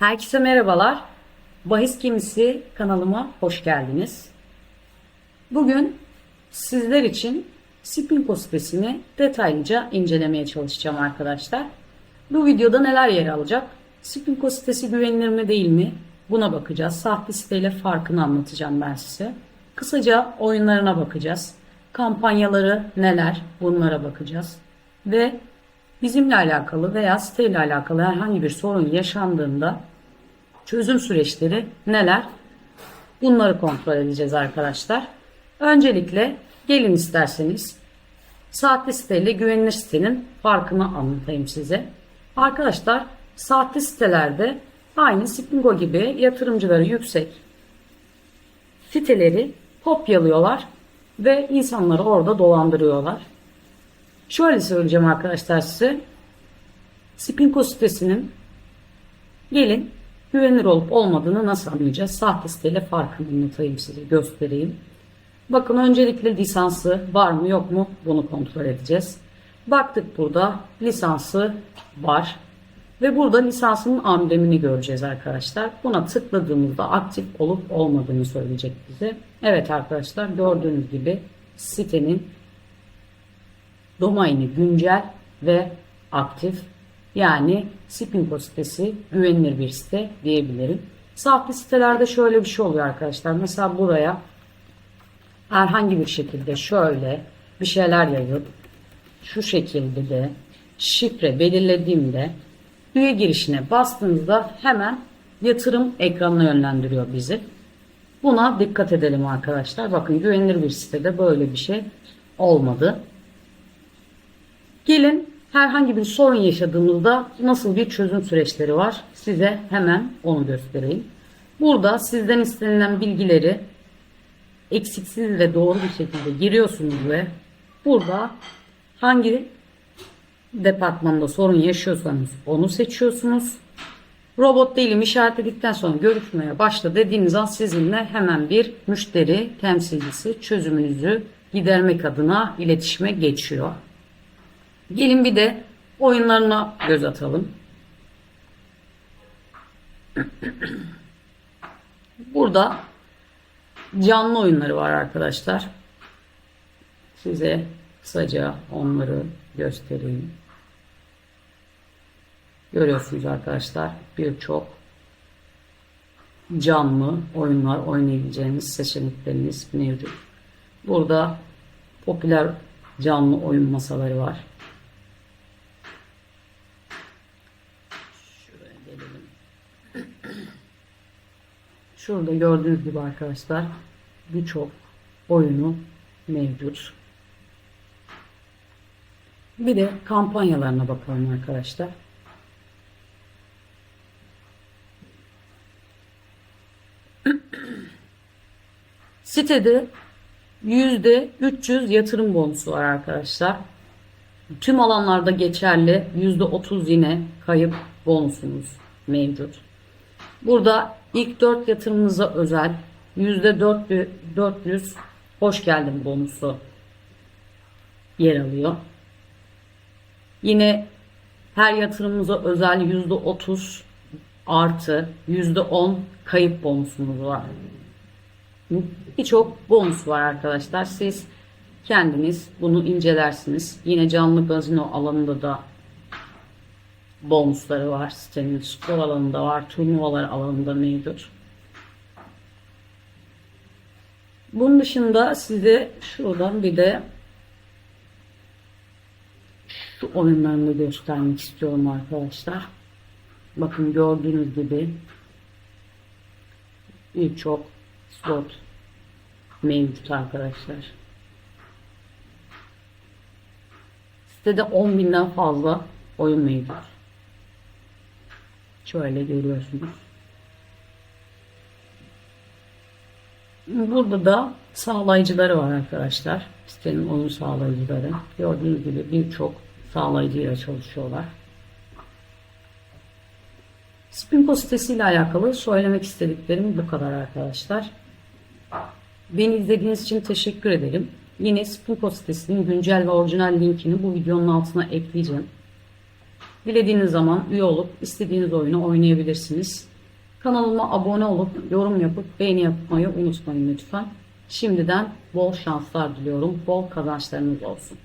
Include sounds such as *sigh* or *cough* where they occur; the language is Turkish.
Herkese merhabalar. Bahis Gemisi kanalıma hoş geldiniz. Bugün sizler için Spinko sitesini detaylıca incelemeye çalışacağım arkadaşlar. Bu videoda neler yer alacak? Spinko sitesi güvenilir mi değil mi? Buna bakacağız. Sahte siteyle farkını anlatacağım ben size. Kısaca oyunlarına bakacağız. Kampanyaları neler? Bunlara bakacağız. Ve bizimle alakalı veya siteyle alakalı herhangi bir sorun yaşandığında çözüm süreçleri neler? Bunları kontrol edeceğiz arkadaşlar. Öncelikle gelin isterseniz sahte siteyle güvenilir sitenin farkını anlatayım size. Arkadaşlar sahte sitelerde aynı Spingo gibi yatırımcıları yüksek siteleri kopyalıyorlar ve insanları orada dolandırıyorlar. Şöyle söyleyeceğim arkadaşlar size. Spinko sitesinin gelin güvenilir olup olmadığını nasıl anlayacağız? Sahte siteyle farkını anlatayım size, göstereyim. Bakın öncelikle lisansı var mı yok mu bunu kontrol edeceğiz. Baktık burada lisansı var. Ve burada lisansının amblemini göreceğiz arkadaşlar. Buna tıkladığımızda aktif olup olmadığını söyleyecek bize. Evet arkadaşlar gördüğünüz gibi sitenin domaini güncel ve aktif. Yani Spinko sitesi güvenilir bir site diyebilirim. Sahte sitelerde şöyle bir şey oluyor arkadaşlar. Mesela buraya herhangi bir şekilde şöyle bir şeyler yazıp şu şekilde de şifre belirlediğimde üye girişine bastığınızda hemen yatırım ekranına yönlendiriyor bizi. Buna dikkat edelim arkadaşlar. Bakın güvenilir bir sitede böyle bir şey olmadı. Gelin herhangi bir sorun yaşadığımızda nasıl bir çözüm süreçleri var size hemen onu göstereyim. Burada sizden istenilen bilgileri eksiksiz ve doğru bir şekilde giriyorsunuz ve burada hangi departmanda sorun yaşıyorsanız onu seçiyorsunuz. Robot değilim işaretledikten sonra görüşmeye başla dediğiniz an sizinle hemen bir müşteri temsilcisi çözümünüzü gidermek adına iletişime geçiyor. Gelin bir de oyunlarına göz atalım. Burada canlı oyunları var arkadaşlar. Size kısaca onları göstereyim. Görüyorsunuz arkadaşlar birçok canlı oyunlar oynayabileceğiniz seçenekleriniz mevcut. Burada popüler canlı oyun masaları var. Şurada gördüğünüz gibi arkadaşlar birçok oyunu mevcut. Bir de kampanyalarına bakalım arkadaşlar. *clears throat* Sitede yüzde 300 yatırım bonusu var arkadaşlar. Tüm alanlarda geçerli yüzde 30 yine kayıp bonusunuz mevcut. Burada ilk 4 yatırımınıza özel yüzde 400 hoş geldin bonusu yer alıyor. Yine her yatırımımıza özel yüzde 30 artı yüzde 10 kayıp bonusumuz var. Birçok bonus var arkadaşlar. Siz kendiniz bunu incelersiniz. Yine canlı gazino alanında da bonusları var. Sitenin spor alanında var. Turnuvalar alanında mevcut. Bunun dışında size şuradan bir de şu oyunlarını göstermek istiyorum arkadaşlar. Bakın gördüğünüz gibi birçok slot mevcut arkadaşlar. Sitede 10 binden fazla oyun mevcut. Şöyle görüyorsunuz. Burada da sağlayıcıları var arkadaşlar. Sitenin oyun sağlayıcıları. Gördüğünüz gibi birçok sağlayıcıyla çalışıyorlar. Spinko sitesiyle alakalı söylemek istediklerim bu kadar arkadaşlar. Beni izlediğiniz için teşekkür ederim. Yine Spinko sitesinin güncel ve orijinal linkini bu videonun altına ekleyeceğim. Dilediğiniz zaman üye olup istediğiniz oyunu oynayabilirsiniz. Kanalıma abone olup yorum yapıp beğeni yapmayı unutmayın lütfen. Şimdiden bol şanslar diliyorum. Bol kazançlarınız olsun.